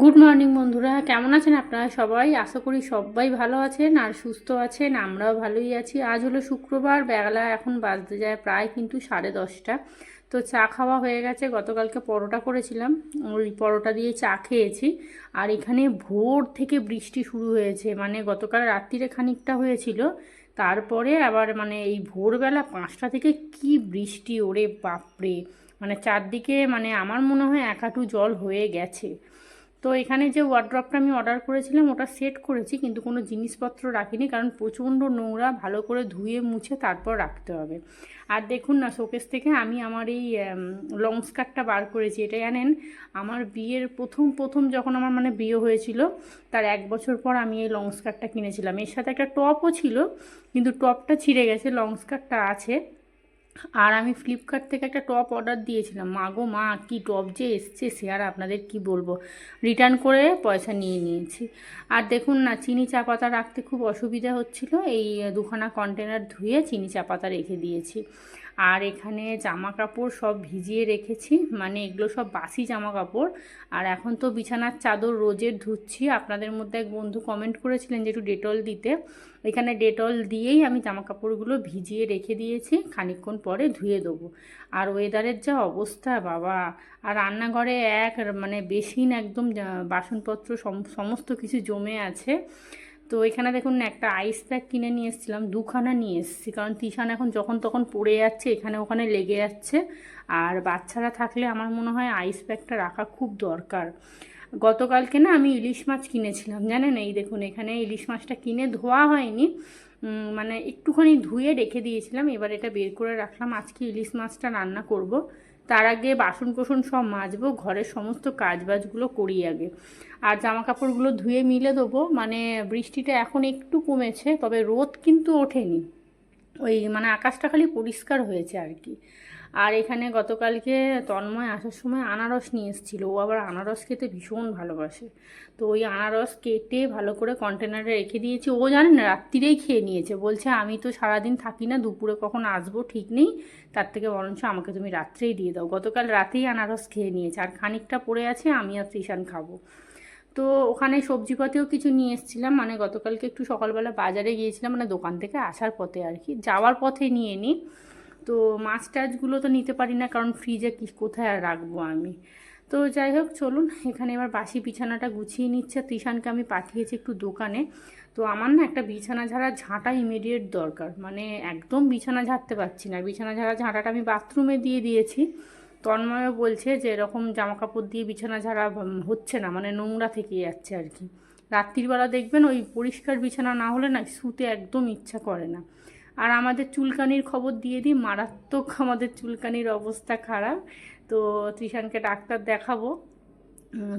Good morning বন্ধুরা। কেমন আছেন আপনারা সবাই? আশা করি সবাই ভালো আছেন আর সুস্থ আছেন। আমরাও ভালোই আছি। আজ হলো শুক্রবার, বেলা এখন বাজতে যায় প্রায় কিন্তু সাড়ে দশটা। তো চা খাওয়া হয়ে গেছে। গতকালকে পরোটা করেছিলাম। ওই পরোটা দিয়ে চা খেয়েছি। আর এখানে ভোর থেকে বৃষ্টি শুরু হয়েছে। মানে গতকাল রাত্রিরে খানিকটা হয়েছিল। তারপরে আবার মানে এই ভোরবেলা পাঁচটা থেকে কি বৃষ্টি, ওরে বাপরে! মানে চারদিকে মানে আমার মনে হয় এক জল হয়ে গেছে। তো এখানে যে ওয়ার্ড্রপটা আমি অর্ডার করেছিলাম, ওটা সেট করেছি, কিন্তু কোনো জিনিসপত্র রাখিনি, কারণ প্রচণ্ড নোংরা, ভালো করে ধুয়ে মুছে তারপর রাখতে হবে। আর দেখুন না শোকেস থেকে আমি আমার এই লং স্কার্টটা বার করেছি। এটা জানেন, আমার বিয়ের প্রথম প্রথম যখন আমার মানে বিয়ে হয়েছিল, তার এক বছর পর আমি এই লং স্কার্টটা কিনেছিলাম। এর সাথে একটা টপও ছিল, কিন্তু টপটা ছিঁড়ে গেছে লং স্কার্টটা আছে। আর আমি ফ্লিপকার্ট থেকে একটা টপ অর্ডার দিয়েছিলাম। মাগো মা, কি টপ যে এসছে, সে আর আপনাদের কি বলব? রিটার্ন করে পয়সা নিয়ে নিয়েছি। আর দেখুন না, চিনি চা পাতা রাখতে খুব অসুবিধা হচ্ছিল। এই দুখানা কন্টেনার ধুয়ে চিনি চা পাতা রেখে দিয়েছি। আর এখানে জামা কাপড় সব ভিজিয়ে রেখেছি। মানে এগুলো সব বাসি জামা কাপড় আর এখন তো বিছানার চাদর রোজের ধুচ্ছি। আপনাদের মধ্যে এক বন্ধু কমেন্ট করেছিলেন যে একটু ডেটল দিতে। এখানে ডেটল দিয়েই আমি জামা কাপড়গুলো ভিজিয়ে রেখে দিয়েছি। খানিকক্ষণ পরে ধুয়ে দেবো। আর ওয়েদারের যা অবস্থা, বাবা! আর রান্নাঘরে এক মানে বেসিন, একদম বাসনপত্র সমস্ত কিছু জমে আছে। তো এখানে দেখুন একটা আইস প্যাক কিনে নিয়ে এসেছিলাম, দুখানা নিয়ে এসেছি। কারণ তিশান এখন যখন তখন পড়ে যাচ্ছে, এখানে ওখানে লেগে যাচ্ছে। আর বাচ্চারা থাকলে আমার মনে হয় আইস প্যাকটা রাখা খুব দরকার। গতকালকে না আমি ইলিশ মাছ কিনেছিলাম, জানেন? এই দেখুন, এখানে ইলিশ মাছটা কিনে ধোয়া হয়নি। মানে একটুখানি ধুয়ে রেখে দিয়েছিলাম। এবার এটা বের করে রাখলাম। আজকে ইলিশ মাছটা রান্না করব। তার আগে বাসন কোসন সব মাজবো, ঘরের সমস্ত কাজবাজগুলো করি আগে। আর জামা কাপড়গুলো ধুয়ে মিলে দেবো মানে বৃষ্টিটা এখন একটু কমেছে, তবে রোদ কিন্তু ওঠেনি। ওই মানে আকাশটা খালি পরিষ্কার হয়েছে আর কি। আর এখানে গতকালকে তন্ময় আসার সময় আনারস নিয়ে এসেছিল। ও আবার আনারস খেতে ভীষণ ভালোবাসে। তো ওই আনারস কেটে ভালো করে কন্টেনারে রেখে দিয়েছি। ও জানেন না, রাত্রিরেই খেয়ে নিয়েছে। বলছে, আমি তো সারাদিন থাকি না, দুপুরে কখন আসব ঠিক নেই। তার থেকে বরঞ্চ আমাকে তুমি রাত্রেই দিয়ে দাও। গতকাল রাতেই আনারস খেয়ে নিয়েছে। আর খানিকটা পড়ে আছে, আমি আর ত্রিশান খাব। তো ওখানে সবজিপাতিও কিছু নিয়ে এসেছিলাম। মানে গতকালকে একটু সকালবেলা বাজারে গিয়েছিলাম মানে দোকান থেকে আসার পথে আর কি। যাওয়ার পথে নিয়ে নিই তো মাছ টাছগুলো তো নিতে পারি না, কারণ ফ্রিজে কি, কোথায় আর রাখব আমি? তো যাই হোক, চলুন, এখানে এবার বাসি বিছানাটা গুছিয়ে নিচ্ছে। ত্রিশানকে আমি পাঠিয়েছি একটু দোকানে। তো আমার না একটা বিছানা ঝাড়া ঝাঁটা ইমিডিয়েট দরকার। মানে একদম বিছানা ঝাড়তে পারছি না। বিছানা ঝাড়া ঝাঁটাটা আমি বাথরুমে দিয়ে দিয়েছি। তন্ময়ও বলছে যে এরকম জামা কাপড় দিয়ে বিছানা ঝাড়া হচ্ছে না মানে নোংরা থেকে যাচ্ছে আর কি। রাত্রিবেলা দেখবেন ওই পরিষ্কার বিছানা না হলে না, শুতে একদম ইচ্ছা করে না। আর আমাদের চুলকানির খবর দিয়ে দিই, মারাত্মক আমাদের চুলকানির অবস্থা খারাপ। তো ত্রিশানকে ডাক্তার দেখাবো।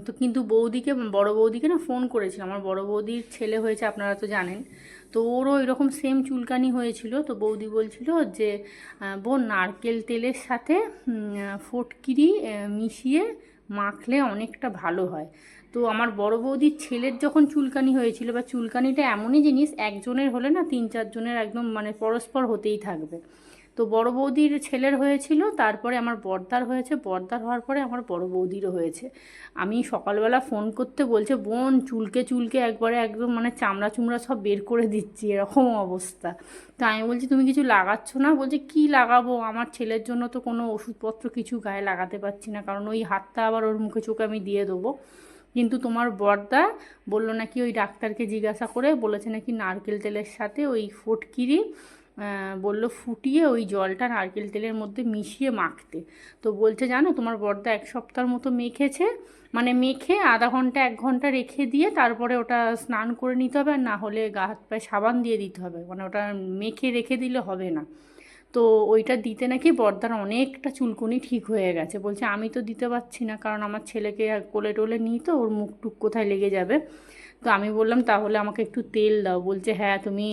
তো কিন্তু বৌদিকে, বড় বৌদিকে না ফোন করেছিল আমার বড় বৌদির ছেলে হয়েছে, আপনারা তো জানেন। তো ওরও এরকম সেম চুলকানি হয়েছিল। তো বৌদি বলছিল যে বোন নারকেল তেলের সাথে ফটকিরি মিশিয়ে মাখলে অনেকটা ভালো হয়। তো আমার বড় বৌদির ছেলের যখন চুলকানি হয়েছিল, বা চুলকানিটা এমনই জিনিস, একজনের হলে না তিন চারজনের একদম মানে পরস্পর হতেই থাকবে। তো বড় বৌদির ছেলের হয়েছিল, তারপরে আমার বর্দার হয়েছে, বর্দার হওয়ার পরে আমার বড় বৌদিরও হয়েছে। আমি সকালবেলা ফোন করতে বলছে, বোন, চুলকে চুলকে একবারে একদম মানে চামড়া চুমড়া সব বের করে দিচ্ছি, এরকম অবস্থা। তো আমি বলছি, তুমি কিছু লাগাচ্ছ না? বলছে, কি লাগাবো? আমার ছেলের জন্য তো কোনো ওষুধপত্র কিছু গায়ে লাগাতে পারছি না, কারণ ওই হাতটা আবার ওর মুখে চোখে আমি দিয়ে দেবো। কিন্তু তোমার বর্দা বলল নাকি ওই ডাক্তারকে জিজ্ঞাসা করে, বলেছে নাকি নারকেল তেলের সাথে ওই ফটকিরি বলল ফুটিয়ে ওই জলটা নারকেল তেলের মধ্যে মিশিয়ে মাখতে। তো বলছে, জানো, তোমার বর্দা এক সপ্তাহের মতো মেখেছে মানে মেখে আধা ঘণ্টা, এক ঘণ্টা রেখে দিয়ে তারপরে ওটা স্নান করে নিতে হবে আর না হলে গা হাত পায়ে সাবান দিয়ে দিতে হবে। মানে ওটা মেখে রেখে দিলে হবে না। তো ওইটা দিতে নাকি বর্দার অনেকটা চুলকুনি ঠিক হয়ে গেছে। বলছে, আমি তো দিতে পারছি না, কারণ আমার ছেলেকে কোলে টোলে নিই তো, ওর মুখ টুক কোথায় লেগে যাবে? তো আমি বললাম, তাহলে আমাকে একটু তেল দাও। বলছে হ্যাঁ তুমি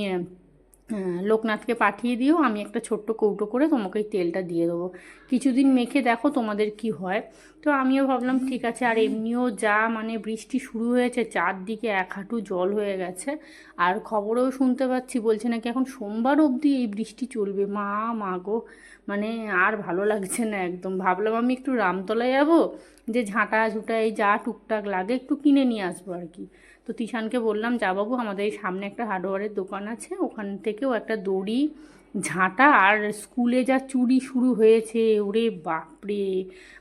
লোকনাথকে পাঠিয়ে দিও, আমি একটা ছোট্ট কৌটো করে তোমাকে তেলটা দিয়ে দেবো। কিছুদিন মেখে দেখো তোমাদের কি হয়। তো আমিও ভাবলাম, ঠিক আছে, আর এমনিও যা মানে বৃষ্টি শুরু হয়েছে, চারদিকে এক হাঁটু জল হয়ে গেছে। আর খবরেও শুনতে পাচ্ছি, বলছে নাকি এখন সোমবার অবধি এই বৃষ্টি চলবে। মা মা গো মানে আর ভালো লাগছে না একদম। ভাবলাম আমি একটু রামতলায় যাব, যে ঝাঁটা ঝুঁটা এই যা টুকটাক লাগে একটু কিনে নিয়ে আসব আর কি। তো তিশানকে বললাম, যা বাবু, আমাদের এই সামনে একটা হার্ডওয়ারের দোকান আছে, ওখান থেকেও একটা দড়ি, ঝাঁটা, আর স্কুলে যা চুরি শুরু হয়েছে, ওরে বাপরে!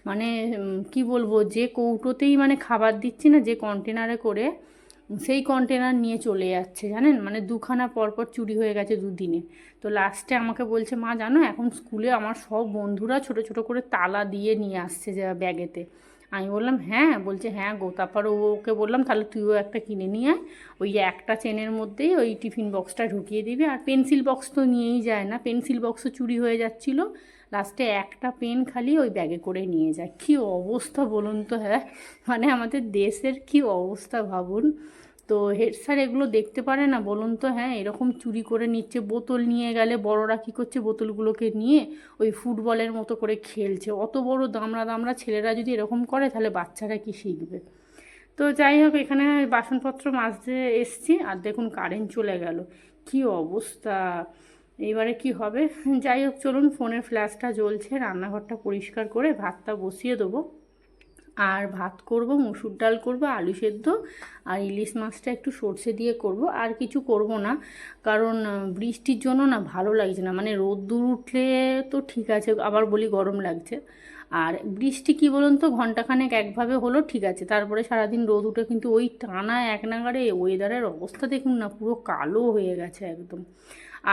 মানে কি বলব, যে কৌটোতেই মানে খাবার দিচ্ছি না, যে কন্টেনারে করে, সেই কন্টেনার নিয়ে চলে যাচ্ছে, জানেন? মানে দুখানা পরপর চুরি হয়ে গেছে দুদিনে। তো লাস্টে আমাকে বলছে, মা, জানো, এখন স্কুলে আমার সব বন্ধুরা ছোট ছোট করে তালা দিয়ে নিয়ে আসছে যে ব্যাগেতে। আমি বললাম হ্যাঁ বলছে হ্যাঁ গো, তারপর ওকে বললাম, তাহলে তুইও একটা কিনে নিয়ে আয়। ওই একটা চেনের মধ্যেই ওই টিফিন বক্সটা ঢুকিয়ে দিবি। আর পেন্সিল বক্স তো নিয়েই যায় না, পেন্সিল বক্সও চুরি হয়ে যাচ্ছিল। লাস্টে একটা পেন খালি ওই ব্যাগে করে নিয়ে যায়। কী অবস্থা বলুন তো হ্যাঁ? মানে আমাদের দেশের কি অবস্থা ভাবুন। তো হেড স্যার এগুলো দেখতে পারে না? বলুন তো হ্যাঁ এরকম চুরি করে নিচ্ছে, বোতল নিয়ে গেলে বড়রা কী করছে? বোতলগুলোকে নিয়ে ওই ফুটবলের মতো করে খেলছে। অত বড় দামড়া দামড়া ছেলেরা যদি এরকম করে, তাহলে বাচ্চারা কি শিখবে? তো যাই হোক, এখানে বাসনপত্র মাজতে এসছি আর দেখুন কারেন্ট চলে গেল। কি অবস্থা? এইবারে কি হবে? যাই হোক, চলুন, ফোনের ফ্ল্যাশটা জ্বলছে, রান্নাঘরটা পরিষ্কার করে ভাতটা বসিয়ে দেবো। আর ভাত করব, মুসুর ডাল করব, আলু সেদ্ধ আর ইলিশ মাছটা একটু সর্ষে দিয়ে করব। আর কিছু করব না, কারণ বৃষ্টির জন্য না ভালো লাগছে না। মানে রোদ্দুর উঠলে তো ঠিক আছে, আবার বলি গরম লাগছে। আর বৃষ্টি কি বলুন তো ঘন্টাখানেক একভাবে হলো, ঠিক আছে। তারপরে সারাদিন রোদ উঠে কিন্তু ওই টানা এক নাগারে ওয়েদারের অবস্থা দেখুন না, পুরো কালো হয়ে গেছে একদম।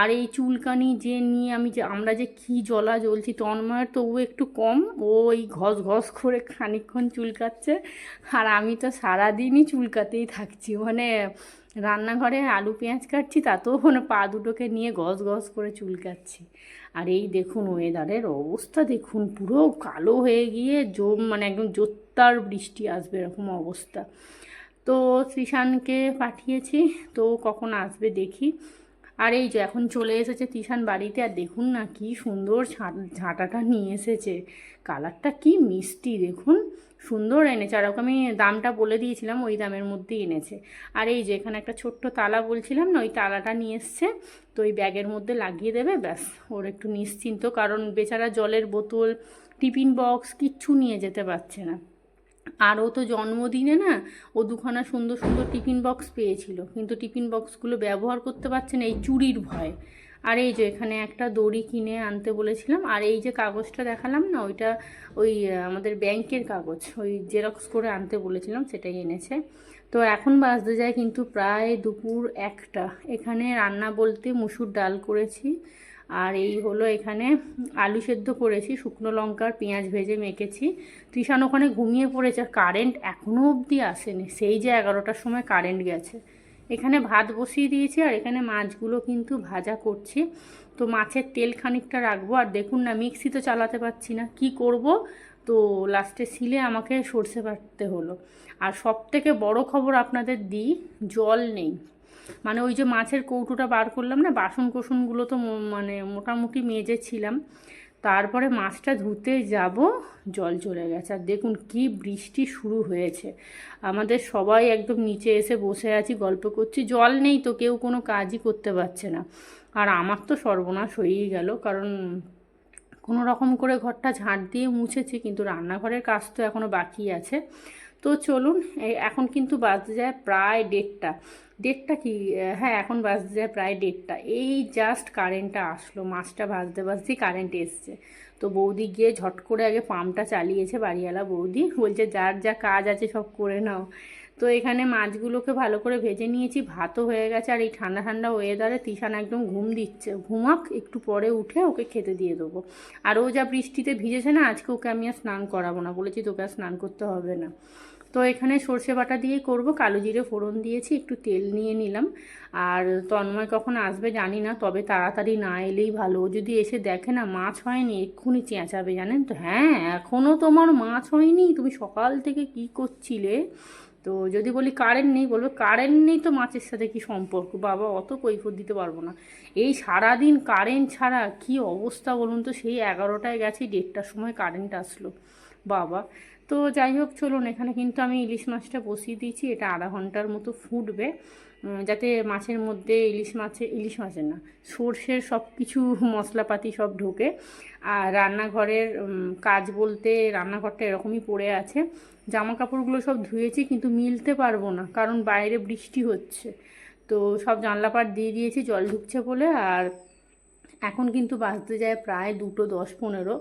আর এই চুলকানি যে নিয়ে আমি যে, আমরা যে কি জলা জ্বলছি, তন্ময়ের তবু একটু কম, ও ওই ঘস ঘস করে খানিকক্ষণ চুলকাচ্ছে। আর আমি তো সারাদিনই চুলকাতেই থাকছি মানে রান্নাঘরে আলু পেঁয়াজ কাটছি, তাতেও মানে পা দুটোকে নিয়ে গস গস করে চুলকাচ্ছি। আর এই দেখুন ওয়েদারের অবস্থা দেখুন, পুরো কালো হয়ে গিয়ে জো মানে একদম জোত্তার বৃষ্টি আসবে এরকম অবস্থা। তো শ্রীশানকে পাঠিয়েছি, তো কখন আসবে দেখি। আর এই যে এখন চলে এসেছে তিশান বাড়িতে, আর দেখুন না কি সুন্দর ঝাঁটাটা নিয়ে এসেছে। কালারটা কি মিষ্টি, দেখুন। সুন্দর এনেছে, আর ওকে আমি দামটা বলে দিয়েছিলাম, ওই দামের মধ্যেই এনেছে। আর এই যে এখানে একটা ছোট্ট তালা বলছিলাম না, ওই তালাটা নিয়ে এসছে। তো ওই ব্যাগের মধ্যে লাগিয়ে দেবে, ব্যাস, ওর একটু নিশ্চিন্ত, কারণ বেচারা জলের বোতল, টিফিন বক্স, কিচ্ছু নিয়ে যেতে পারছে না। আর ও তো জন্মদিনে না, ও দুখানা সুন্দর সুন্দর টিফিন বক্স পেয়েছিল। কিন্তু টিফিন বক্সগুলো ব্যবহার করতে পারছে না, এই চুরির ভয়। আর এই যে এখানে একটা দড়ি কিনে আনতে বলেছিলাম, আর এই যে কাগজটা দেখালাম না, ওইটা ওই আমাদের ব্যাংকের কাগজ, ওই জেরক্স করে আনতে বলেছিলাম, সেটাই এনেছে। তো এখন বাজতে যায় কিন্তু প্রায় দুপুর একটা। এখানে রান্না বলতে মুসুর ডাল করেছি আর এই হলো এখানে আলু সেদ্ধ করেছি, শুকনো লঙ্কার পেঁয়াজ ভেজে মেখেছি। তৃষান ওখানে ঘুমিয়ে পড়েছে, আর কারেন্ট এখনও অবধি আসেনি। সেই যে এগারোটার সময় কারেন্ট গেছে। এখানে ভাত বসিয়ে দিয়েছি, আর এখানে মাছগুলো কিন্তু ভাজা করছি। তো মাছের তেল খানিকটা রাখব, আর দেখুন না, মিক্সি তো চালাতে পারছি না। কি করব? তো লাস্টে সিলে আমাকে সর্ষে বাটতে হলো। আর সব থেকে বড় খবর আপনাদের দিই, জল নেই। মানে ওই যে মাছের কৌটোটা বার করলাম না বাসন কোসনগুলো তো মানে মোটামুটি মেজেছিলাম তারপরে মাছটা ধুতে যাব, জল চলে গেছে। আর দেখুন কি বৃষ্টি শুরু হয়েছে। আমাদের সবাই একদম নিচে এসে বসে আছি, গল্প করছি। জল নেই তো, কেউ কোনো কাজই করতে পারছে না। আর আমার তো সর্বনাশ হয়েই গেল, কারণ কোনো রকম করে ঘরটা ঝাঁট দিয়ে মুছেছি, কিন্তু রান্নাঘরের কাজ তো এখনও বাকি আছে। তো চলুন এখন কিন্তু বাজতে যায় প্রায় দেড়টা। দেড়টা কি? হ্যাঁ এখন বাজতে যায় প্রায় ডেটটা এই জাস্ট কারেন্টটা আসলো মাছটা ভাজতে ভাজতেই কারেন্ট এসছে। তো বৌদি গিয়ে ঝট করে আগে পাম্পটা চালিয়েছে, বাড়িওয়ালা বৌদি। বলছে, যার যা কাজ আছে সব করে নাও। তো এখানে মাছগুলোকে ভালো করে ভেজে নিয়েছি, ভাতও হয়ে গেছে। আর এই ঠান্ডা ঠান্ডা ওয়েদারে তিশান একদম ঘুম দিচ্ছে। ঘুমাক, একটু পরে উঠে ওকে খেতে দিয়ে দেবো। আর ও যা বৃষ্টিতে ভিজেছে না, আজকে ওকে আমি আর স্নান করাবো না। বলেছি, তোকে আর স্নান করতে হবে না। তো এখানে সর্ষে বাটা দিয়েই করব। কালো জিরে ফোড়ন দিয়েছি, একটু তেল নিয়ে নিলাম। আর তন্ময় কখন আসবে জানি না, তবে তাড়াতাড়ি না এলেই ভালো। যদি এসে দেখে না মাছ হয়নি, এক্ষুনি চেঁচাবে জানেন তো? হ্যাঁ এখনও তোমার মাছ হয়নি। তুমি সকাল থেকে কি করছিলে? তো যদি বলি কারেন্ট নেই, বলবে কারেন্ট নেই তো মাছের সাথে কি সম্পর্ক? বাবা, অত কৈফত দিতে পারব না। এই সারাদিন কারেন্ট ছাড়া কি অবস্থা বলুন তো? সেই এগারোটায় গেছি, দেড়টার সময় কারেন্ট আসলো। বাবা তো যাই হোক, চলুন, এখানে কিন্তু আমি ইলিশ মাছটা বসিয়ে দিয়েছি। এটা আধা ঘণ্টার মতো ফুটবে। যাতে মাছের মধ্যে ইলিশ মাছে, ইলিশ মাছের না, সর্ষের সব কিছু মশলাপাতি সব ঢোকে। আর রান্নাঘরের কাজ বলতে রান্নাঘরটা এরকমই পড়ে আছে। জামা কাপড়গুলো সব ধুয়েছি, কিন্তু মিলতে পারব না, কারণ বাইরে বৃষ্টি হচ্ছে। তো সব জানলাপাট দিয়ে দিয়েছি, জল ঢুকছে বলে, আর এখন কিন্তু বাজতে যায় প্রায় দুটো দশ পনেরো।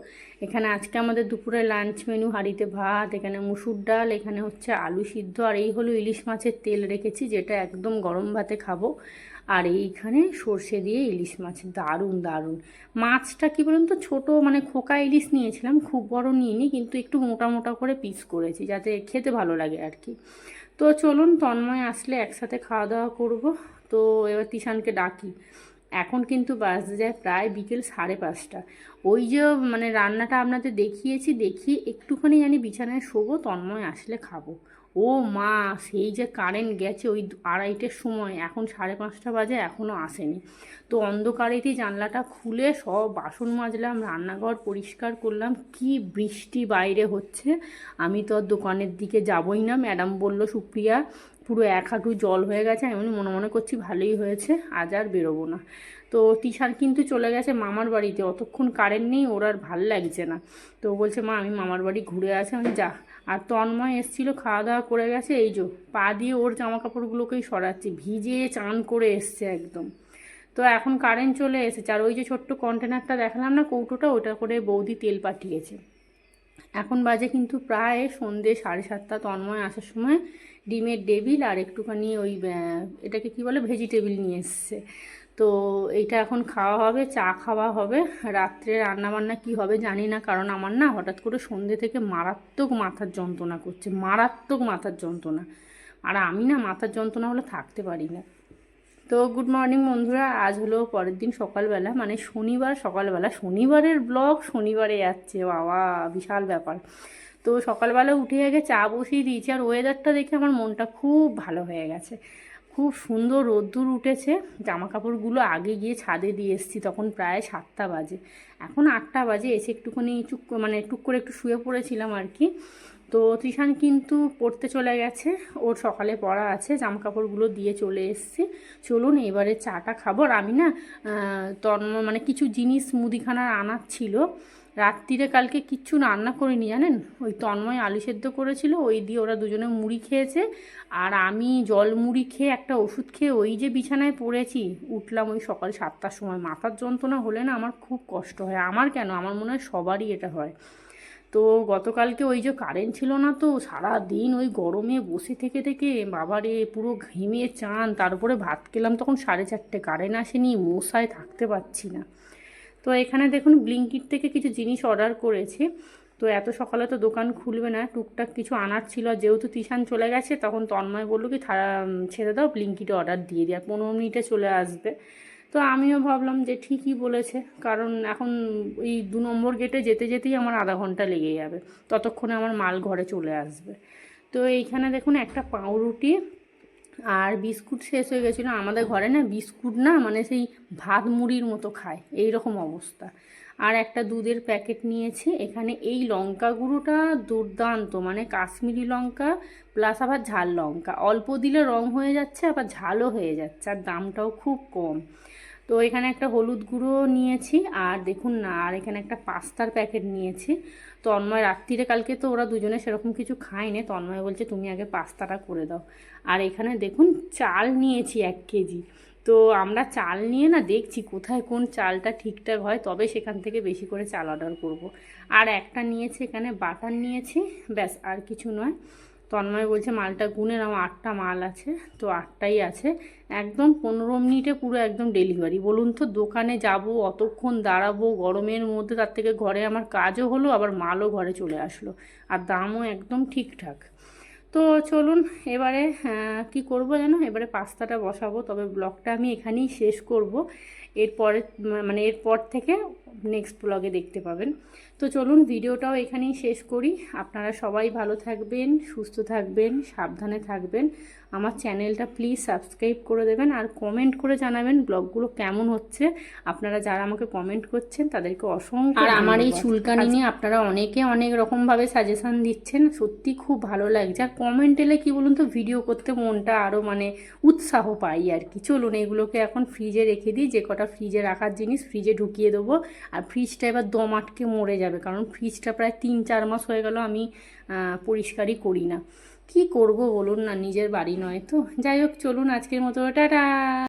এখানে আজকে আমাদের দুপুরে লাঞ্চ মেনু হাঁড়িতে ভাত, এখানে মুসুর ডাল, এখানে হচ্ছে আলু সিদ্ধ, আর এই হলো ইলিশ মাছের তেল রেখেছি, যেটা একদম গরম ভাতে খাব। আর এইখানে সর্ষে দিয়ে ইলিশ মাছ, দারুণ দারুণ। মাছটা কি বলুন তো, ছোটো মানে খোকা ইলিশ নিয়েছিলাম, খুব বড় নিইনি, কিন্তু একটু মোটা মোটা করে পিস করেছি, যাতে খেতে ভালো লাগে আর কি। তো চলুন, তন্ময় আসলে একসাথে খাওয়া দাওয়া করব। তো এবার তিশানকে ডাকি। এখন কিন্তু বাজতে যায় প্রায় বিকেল সাড়ে পাঁচটা। ওই যে মানে রান্নাটা আপনাদের দেখিয়েছি, দেখিয়ে একটুখানি জানি বিছানায় শোবো, তন্ময় আসলে খাব। ও মা, সেই যে কারেন্ট গেছে ওই আড়াইটের সময়, এখন সাড়ে পাঁচটা বাজে এখনও আসেনি। তো অন্ধকারেতেই জানলাটা খুলে সব বাসন মাজলাম, রান্নাঘর পরিষ্কার করলাম, কি বৃষ্টি বাইরে হচ্ছে? আমি তো আর দোকানের দিকে যাবই না, ম্যাডাম বলল, সুপ্রিয়া পুরো এক হাঁটু জল হয়ে গেছে, আমি মনে মনে করছি ভালোই হয়েছে, আজ আর বেরোবো না। তো টিশার কিন্তু চলে গেছে মামার বাড়িতে, অতক্ষণ কারেন্ট নেই, ওর আর ভালো লাগছে না। তো বলছে, মা, আমি মামার বাড়ি ঘুরে আসি। আমি যা। আর তন্ময় এসেছিল, খাওয়া দাওয়া করে গেছে, এই যে পা দিয়ে ওর জামা কাপড়গুলোকেই সরাচ্ছে, ভিজে চান করে এসছে একদম। তো এখন কারেন্ট চলে এসেছে, আর ওই যে ছোট্ট কন্টেনারটা দেখালাম না, কৌটোটা, ওটা করে বৌদি তেল পাঠিয়েছে। এখন বাজে কিন্তু প্রায় সন্ধে সাড়ে সাতটা, তন্ময় আসার সময় ডিমের ডেবিল আর একটুখানি ওই এটাকে কি বলে, ভেজিটেবিল নিয়ে এসছে। তো এইটা এখন খাওয়া হবে, চা খাওয়া হবে। রাত্রে রান্না বান্না কি হবে জানি না, কারণ আমার না হঠাৎ করে সন্ধে থেকে মারাত্মক মাথার যন্ত্রণা করছে, মারাত্মক মাথার যন্ত্রণা। আর আমি না মাথার যন্ত্রণা হলে থাকতে পারি না। তো গুড মর্নিং বন্ধুরা, আজ হলো পরের দিন সকালবেলা মানে শনিবার, সকালবেলা। শনিবারের ব্লগ শনিবারে যাচ্ছে, বাবা, বিশাল ব্যাপার। তো সকালবেলা উঠে আগে চা বসিয়ে দিয়েছি, আর ওয়েদারটা দেখে আমার মনটা খুব ভালো হয়ে গেছে। খুব সুন্দর রোদ্দুর উঠেছে জামা কাপড়গুলো আগে গিয়ে ছাদে দিয়ে এসেছি, তখন প্রায় সাতটা বাজে। এখন আটটা বাজে, এসে একটুখানি চুপ মানে টুক করে একটু শুয়ে পড়েছিলাম আর কি। তো তৃষান কিন্তু পড়তে চলে গেছে, ওর সকালে পড়া আছে জামা কাপড়গুলো দিয়ে চলে এসেছি। চলুন এবারে চাটা খাব। আর আমি না তন্ম মানে কিছু জিনিস মুদিখানার আনার ছিল রাত্রিরে কালকে কিচ্ছু রান্না করিনি, জানেন? ওই তন্ময় আলু সেদ্ধ করেছিল, ওই দিয়ে ওরা দুজনে মুড়ি খেয়েছে। আর আমি জল মুড়ি খেয়ে একটা ওষুধ খেয়ে ওই যে বিছানায় পড়েছি, উঠলাম ওই সকাল সাতটার সময়। মাথার যন্ত্রণা হলে না আমার খুব কষ্ট হয়। আমার কেন? আমার মনে হয় সবারই এটা হয়। তো গতকালকে ওই যে কারেন্ট ছিল না তো সারা দিন ওই গরমে বসে থেকে থেকে বাবারে পুরো ঘেমে চান। তারপরে ভাত খেলাম, তখন সাড়ে চারটে কারেন্ট আসেনি, মশায় থাকতে পারছি না। তো এখানে দেখুন ব্লিঙ্কিট থেকে কিছু জিনিস অর্ডার করেছি। তো এত সকালে তো দোকান খুলবে না। টুকটাক কিছু আনার ছিল। যেহেতু তিশান চলে গেছে, তখন তন্ময় বলল কি ছেড়ে দাও ব্লিঙ্কিটে অর্ডার দিয়ে দিই। আর পনেরো মিনিটে চলে আসবে। তো আমিও ভাবলাম যে ঠিকই বলেছে। কারণ এখন এই দু নম্বর গেটে যেতে যেতেই আমার আধা ঘণ্টা লেগে যাবে। ততক্ষণে আমার মাল ঘরে চলে আসবে। তো এইখানে দেখুন একটা পাউরুটি। আর বিস্কুট শেষ হয়ে গেছিল। আমাদের ঘরে না বিস্কুট না মানে সেই ভাত মুড়ির মতো খায় এই রকম অবস্থা। আর একটা দুধের প্যাকেট নিয়েছি, এখানে এই লঙ্কা গুঁড়োটা দুর্দান্ত মানে কাশ্মীরি লঙ্কা প্লাস আবার ঝাল লঙ্কা। অল্প দিলে রং হয়ে যাচ্ছে, আবার ঝালও হয়ে যাচ্ছে, আর দামটাও খুব কম। তো এখানে একটা হলুদ গুঁড়ো নিয়েছি, আর দেখুন না, আর এখানে একটা পাস্তার প্যাকেট নিয়েছি। তন্ময়, রাত্রিরে, কালকে তো ওরা দুজনে সেরকম কিছু খায়নি। তন্ময় বলছে, তুমি আগে পাস্তাটা করে দাও। আর এখানে দেখুন, চাল নিয়েছি এক কেজি। তো আমরা চাল নিয়ে না দেখছি কোথায় কোন চালটা ঠিকঠাক হয়, তবে সেখান থেকে বেশি করে চাল অর্ডার করব। আর একটা নিয়েছি, এখানে বাটার নিয়েছি, ব্যাস, আর কিছু নয়। তন্ময় বলছে, মালটা গুনের আমার আটটা মাল আছে, তো আটটাই আছে। একদম পনেরো মিনিটে পুরো একদম ডেলিভারি বলুন তো, দোকানে যাব, অতক্ষণ দাঁড়াবো, গরমের মধ্যে তার থেকে ঘরে আমার কাজও হলো, আবার মালও ঘরে চলে আসলো। আর দামও একদম ঠিকঠাক। তো চলুন এবারে কি করব জানো এবারে পাস্তাটা বসাবো, তবে ব্লগটা আমি এখানেই শেষ করব। এরপরে মানে এরপর থেকে নেক্সট ব্লগে দেখতে পাবেন। তো চলুন ভিডিওটাও এখানেই শেষ করি। আপনারা সবাই ভালো থাকবেন, সুস্থ থাকবেন, সাবধানে থাকবেন। আমার চ্যানেলটা প্লিজ সাবস্ক্রাইব করে দেবেন আর কমেন্ট করে জানাবেন ব্লগগুলো কেমন হচ্ছে। আপনারা যারা আমাকে কমেন্ট করছেন তাদেরকে অসংখ্য আর আমার এই চুলকানি নিয়ে আপনারা অনেকে অনেক রকমভাবে সাজেশন দিচ্ছেন সত্যি খুব ভালো লাগছে। আর কমেন্ট এলে কী বলুন তো ভিডিও করতে মনটা আরও মানে উৎসাহ পাই আর কি। চলুন এগুলোকে এখন ফ্রিজে রেখে দিই যে কটা ফ্রিজে রাখার জিনিস ফ্রিজে ঢুকিয়ে দেবো। আর ফ্রিজটা এবার দম আটকে মরে যাবে কারণ ফ্রিজটা প্রায় তিন চার মাস হয়ে গেল আমি পরিষ্কারই করি না। কি করব বলুন না নিজের বাড়ি নয় তো। যাই হোক চলুন আজকের মতো টাটা!